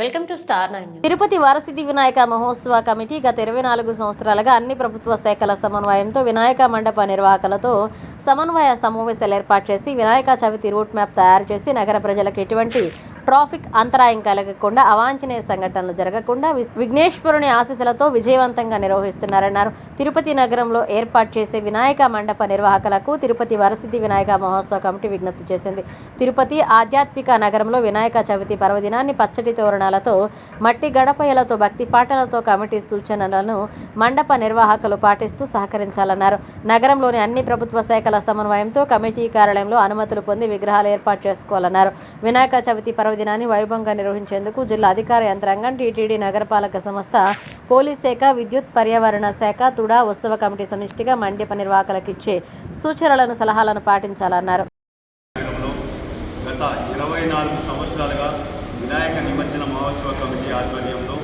Welcome to star nine Tirupati Varasiddhi Vinayaka Mahotsava committee గత ఇరవై నాలుగు సంవత్సరాలుగా అన్ని ప్రభుత్వ శాఖల సమన్వయంతో వినాయక మండప నిర్వాహకులతో సమన్వయ సమావేశాలు ఏర్పాటు చేసి వినాయక చవితి రూట్ మ్యాప్ తయారు చేసి నగర ప్రజలకు ఎటువంటి ట్రాఫిక్ అంతరాయం కలగకుండా అవాంఛనీయ సంఘటనలు జరగకుండా విఘ్నేశ్వరుని ఆశీస్సులతో విజయవంతంగా నిర్వహిస్తున్నారన్నారు. తిరుపతి నగరంలో ఏర్పాటు చేసే వినాయక మండప నిర్వాహకులకు తిరుపతి వరసిద్ధి వినాయక మహోత్సవ కమిటీ విజ్ఞప్తి చేసింది. తిరుపతి ఆధ్యాత్మిక నగరంలో వినాయక చవితి పర్వదినాన్ని పచ్చటి తోరణాలతో మట్టి గడపయలతో భక్తి పాటలతో కమిటీ సూచనలను మండప నిర్వాహకులు పాటిస్తూ సహకరించాలన్నారు. నగరంలోని అన్ని ప్రభుత్వ శాఖల సమన్వయంతో కమిటీ కార్యాలయంలో అనుమతులు పొంది విగ్రహాలు ఏర్పాటు చేసుకోవాలన్నారు. వినాయక చవితి పర్వదినాన్ని వైభవంగా నిర్వహించేందుకు జిల్లా అధికార యంత్రాంగం టీటీడీ నగరపాలక సంస్థ పోలీస్ శాఖ విద్యుత్ పర్యావరణ శాఖ తుడా ఉత్సవ కమిటీ సమిష్టిగా మండప నిర్వాహకులకు ఇచ్చే సూచనలను సలహాలను పాటించాలన్నారు. గత ఇరవై నాలుగు సంవత్సరాలుగా వినాయక నిమజ్జన మహోత్సవ కమిటీ ఆధ్వర్యంలో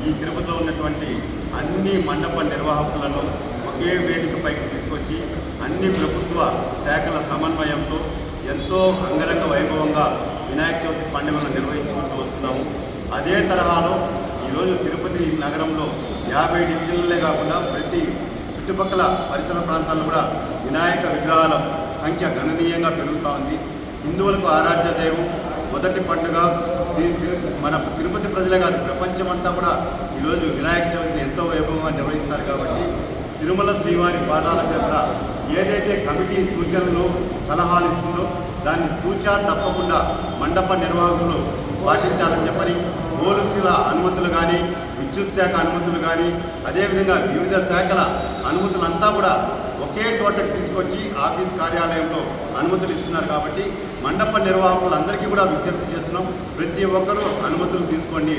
ఈ తిరుపతిలో ఉన్నటువంటి అన్ని మండప నిర్వాహకులను ఒకే వేదికపైకి తీసుకొచ్చి అన్ని ప్రభుత్వ శాఖల సమన్వయంతో ఎంతో అంగరంగ వైభవంగా వినాయక చవితి పండుగను నిర్వహించుకుంటూ వస్తున్నాము. అదే తరహాలో ఈరోజు తిరుపతి నగరంలో యాభై డివిజన్లే కాకుండా ప్రతి చుట్టుపక్కల పరిసర ప్రాంతాల్లో కూడా వినాయక విగ్రహాల సంఖ్య గణనీయంగా పెరుగుతూ ఉంది. హిందువులకు ఆరాధ్య దైవం మొదటి పండుగ. మన తిరుపతి ప్రజలే కాదు ప్రపంచమంతా కూడా ఈరోజు వినాయక చవితిని ఎంతో వైభవంగా నిర్వహిస్తారు కాబట్టి తిరుమల శ్రీవారి పాదాల చేత ఏదైతే కమిటీ సూచనలు సలహాలు ఇస్తుందో దాన్ని తూచా తప్పకుండా మండప నిర్వాహకులు పాటించాలని చెప్పని పోలీసుల అనుమతులు కానీ విద్యుత్ శాఖ అనుమతులు కానీ అదేవిధంగా వివిధ శాఖల అనుమతులంతా కూడా ఒకే చోటకి తీసుకొచ్చి ఆఫీస్ కార్యాలయంలో అనుమతులు ఇస్తున్నారు కాబట్టి మండప నిర్వాహకులందరికీ కూడా విజ్ఞప్తి చేస్తున్నాం. ప్రతి ఒక్కరూ అనుమతులు తీసుకోండి.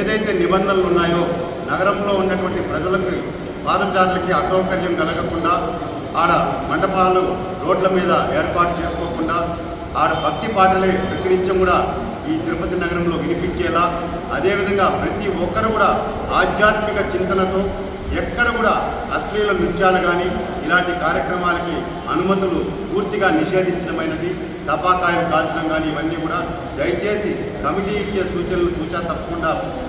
ఏదైతే నిబంధనలు ఉన్నాయో నగరంలో ఉన్నటువంటి ప్రజలకు పాదచారులకి అసౌకర్యం కలగకుండా ఆడ మండపాలు రోడ్ల మీద ఏర్పాటు చేసుకోకుండా ఆడ భక్తి పాటలే ప్రతినిత్యం కూడా ఈ తిరుపతి నగరంలో వినిపించేలా అదేవిధంగా ప్రతి ఒక్కరు కూడా ఆధ్యాత్మిక చింతనతో ఎక్కడ కూడా అశ్లీల నృత్యాలు కానీ ఇలాంటి కార్యక్రమాలకి అనుమతులు పూర్తిగా నిషేధించడమైనది టపాకాయలు కాల్చడం కానీ ఇవన్నీ కూడా దయచేసి కమిటీ ఇచ్చే సూచనలు చూచా తప్పకుండా